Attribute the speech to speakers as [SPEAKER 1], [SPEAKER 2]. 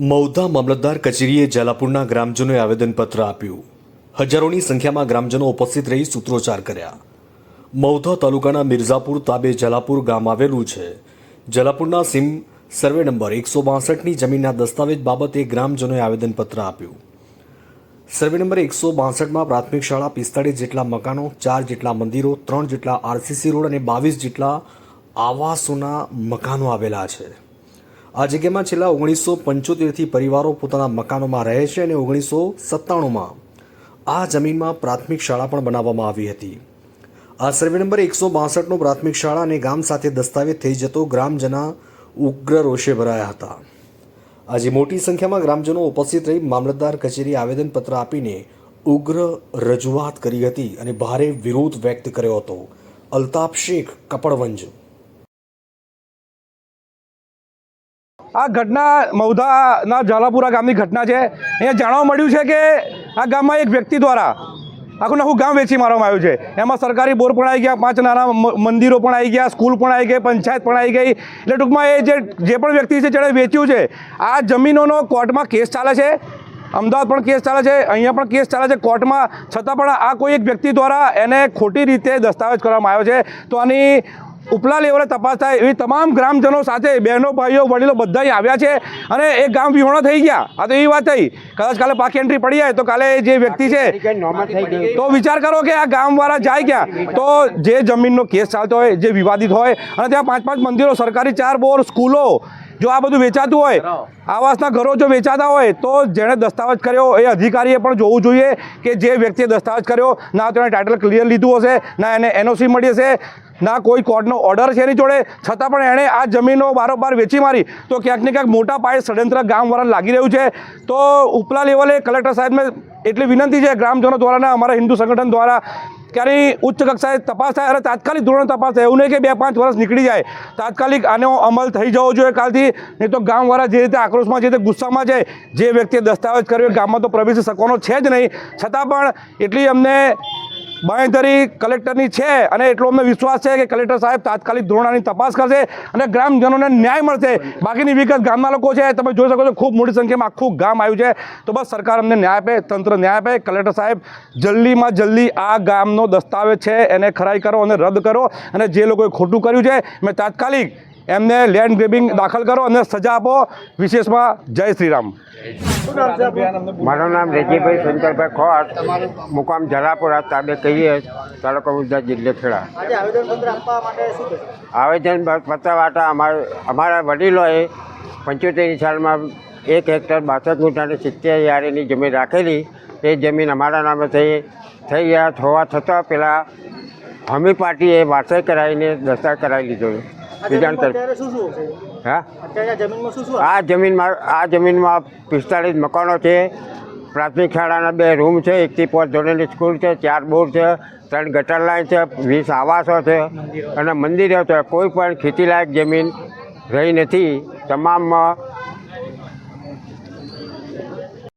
[SPEAKER 1] મૌધા મામલતદાર કચેરીએ જલાપુરના ગ્રામજનોએ આવેદનપત્ર આપ્યું. હજારોની સંખ્યામાં ગ્રામજનો ઉપસ્થિત રહી સૂત્રોચ્ચાર કર્યા. મૌધા તાલુકાના મિર્ઝાપુર તાબે જલાપુર ગામ આવેલું છે. જલાપુરના સીમ સર્વે નંબર એકસો બાસઠની જમીનના દસ્તાવેજ બાબતે ગ્રામજનોએ આવેદનપત્ર આપ્યું. સર્વે નંબર એકસો બાસઠમાં પ્રાથમિક શાળા પિસ્તાળીસ જેટલા મકાનો, ચાર જેટલા મંદિરો, ત્રણ જેટલા આરસીસી રોડ અને બાવીસ જેટલા આવાસોના મકાનો આવેલા છે. આ જગ્યામાં છેલ્લા ઓગણીસો પંચોતેરથી પરિવારો પોતાના મકાનોમાં રહે છે અને ઓગણીસો સત્તાણુંમાં આ જમીનમાં પ્રાથમિક શાળા પણ બનાવવામાં આવી હતી. આ સર્વે નંબર એકસો બાસઠનો પ્રાથમિક શાળા અને ગામ સાથે દસ્તાવેજ થઈ જતો ગ્રામજના ઉગ્ર રોષે ભરાયા હતા. આજે મોટી સંખ્યામાં ગ્રામજનો ઉપસ્થિત રહી મામલતદાર કચેરી આવેદનપત્ર આપીને ઉગ્ર રજૂઆત કરી હતી અને ભારે વિરોધ વ્યક્ત કર્યો હતો. અલ્તાફ શેખ, કપડવંજ
[SPEAKER 2] આ ઘટના મૌધાના ઝાલાપુરા ગામની ઘટના છે. અહીંયા જાણવા મળ્યું છે કે આ ગામમાં એક વ્યક્તિ દ્વારા આખું આખું ગામ વેચી મારવામાં આવ્યું છે. એમાં સરકારી બોર પણ આવી ગયા, પાંચ નાના મંદિરો પણ આવી ગયા, સ્કૂલ પણ આવી ગઈ, પંચાયત પણ આવી ગઈ. એટલે ટૂંકમાં એ જે જે પણ વ્યક્તિ છે જેણે વેચ્યું છે, આ જમીનોનો કોર્ટમાં કેસ ચાલે છે. અમદાવાદ પણ કેસ ચાલે છે, અહીંયા પણ કેસ ચાલે છે કોર્ટમાં. છતાં પણ આ કોઈ એક વ્યક્તિ દ્વારા એને ખોટી રીતે દસ્તાવેજ કરવામાં આવ્યો છે. તો આની ઉપલા લેવલે તપાસ થાય. એવી તમામ ગ્રામજનો સાથે બહેનો ભાઈઓ વડીલો બધા આવ્યા છે અને એ ગામ વિહોણા થઈ ગયા. આ તો એવી વાત થઈ. કદાચ કાલે પાકી એન્ટ્રી પડી જાય તો કાલે જે વ્યક્તિ છે તો વિચાર કરો કે આ ગામવાળા જાય ક્યાં? તો જે જમીનનો કેસ ચાલતો હોય જે વિવાદિત હોય અને ત્યાં પાંચ પાંચ મંદિરો સરકારી ચાર બોર સ્કૂલો જો આ બધું વેચાતું હોય આવાસના ઘરો જો વેચાતા હોય તો જેણે દસ્તાવેજ કર્યો એ અધિકારીએ પણ જોવું જોઈએ કે જે વ્યક્તિએ દસ્તાવેજ કર્યો ના તો એને ટાઇટલ ક્લિયર લીધું હશે ના એને એનઓસી મળી હશે. ના, કોઈ કોર્ટનો ઓર્ડર છે એની જોડે. છતાં પણ એણે આ જમીનો બારોબાર વેચી મારી. તો ક્યાંક ને ક્યાંક મોટા પાયે ષડયંત્ર ગામવાળા લાગી રહ્યું છે. તો ઉપલા લેવલે કલેક્ટર સાહેબને એટલી વિનંતી છે ગ્રામજનો દ્વારા ને અમારા હિન્દુ સંગઠન દ્વારા, ક્યારેય ઉચ્ચ કક્ષાએ તપાસ થાય. અને તાત્કાલિક ધોરણ તપાસ થાય. એવું નહીં કે બે પાંચ વર્ષ નીકળી જાય. તાત્કાલિક આનો અમલ થઈ જવો જોઈએ કાલથી. નહીં તો ગામવાળા જે રીતે આક્રોશમાં જે રીતે ગુસ્સામાં છે. જે વ્યક્તિએ દસ્તાવેજ કર્યો, ગામમાં તો પ્રવેશી શકવાનો છે જ નહીં. છતાં પણ એટલી અમને બાંયધરી કલેક્ટરની છે અને એટલો અમને વિશ્વાસ છે કે કલેક્ટર સાહેબ તાત્કાલિક ધોરણાની તપાસ કરશે અને ગ્રામજનોને ન્યાય મળશે. બાકીની વિગત ગામના લોકો છે, તમે જોઈ શકો છો, ખૂબ મોટી સંખ્યામાં આખું ગામ આવ્યું છે. તો બસ સરકાર અમને ન્યાય આપે, તંત્ર ન્યાય આપે. કલેક્ટર સાહેબ, જલ્દીમાં જલ્દી આ ગામનો દસ્તાવેજ છે, એને ખરાઈ કરો અને રદ કરો અને જે લોકોએ ખોટું કર્યું છે, મેં તાત્કાલિક એમને લેન્ડ ગ્રેબિંગ દાખલ કરો અને સજા આપો. વિશેષમાં જય શ્રી રામ
[SPEAKER 3] મારું નામ રેજીભાઈ શંકરભાઈ ખોટ. મુકામ જરાપુરા તાબે કહીએ તાલુકા ઉધા જિલ્લે ખેડા.
[SPEAKER 4] આજે આવેદનપત્ર આપવા માટે શું કહેશો?
[SPEAKER 3] આવેદન પત્ર વાટા અમારા અમારા વડીલોએ પંચોતેરની સાલમાં એક હેક્ટર બાસઠ ગુંઠાની સિત્તેર યારીની જમીન રાખેલી. એ જમીન અમારા નામે થઈ થઈ ગયા. હોવા છતાં પેલા હમી પાર્ટીએ વારસાઈ કરાવીને દસ્તાર કરાવી લીધો.
[SPEAKER 4] આ
[SPEAKER 3] તરફ
[SPEAKER 4] શું શું
[SPEAKER 3] હા?
[SPEAKER 4] આ જમીનમાં
[SPEAKER 3] આ જમીનમાં પિસ્તાળીસ મકાનો છે પ્રાથમિક શાળાના બે રૂમ છે એકથી પાંચ ધોરણની સ્કૂલ છે ચાર બોર છે ત્રણ ગટર લાઇન છે વીસ આવાસો છે અને મંદિરો છે. કોઈ પણ ખેતીલાયક જમીન રહી નથી. તમામમાં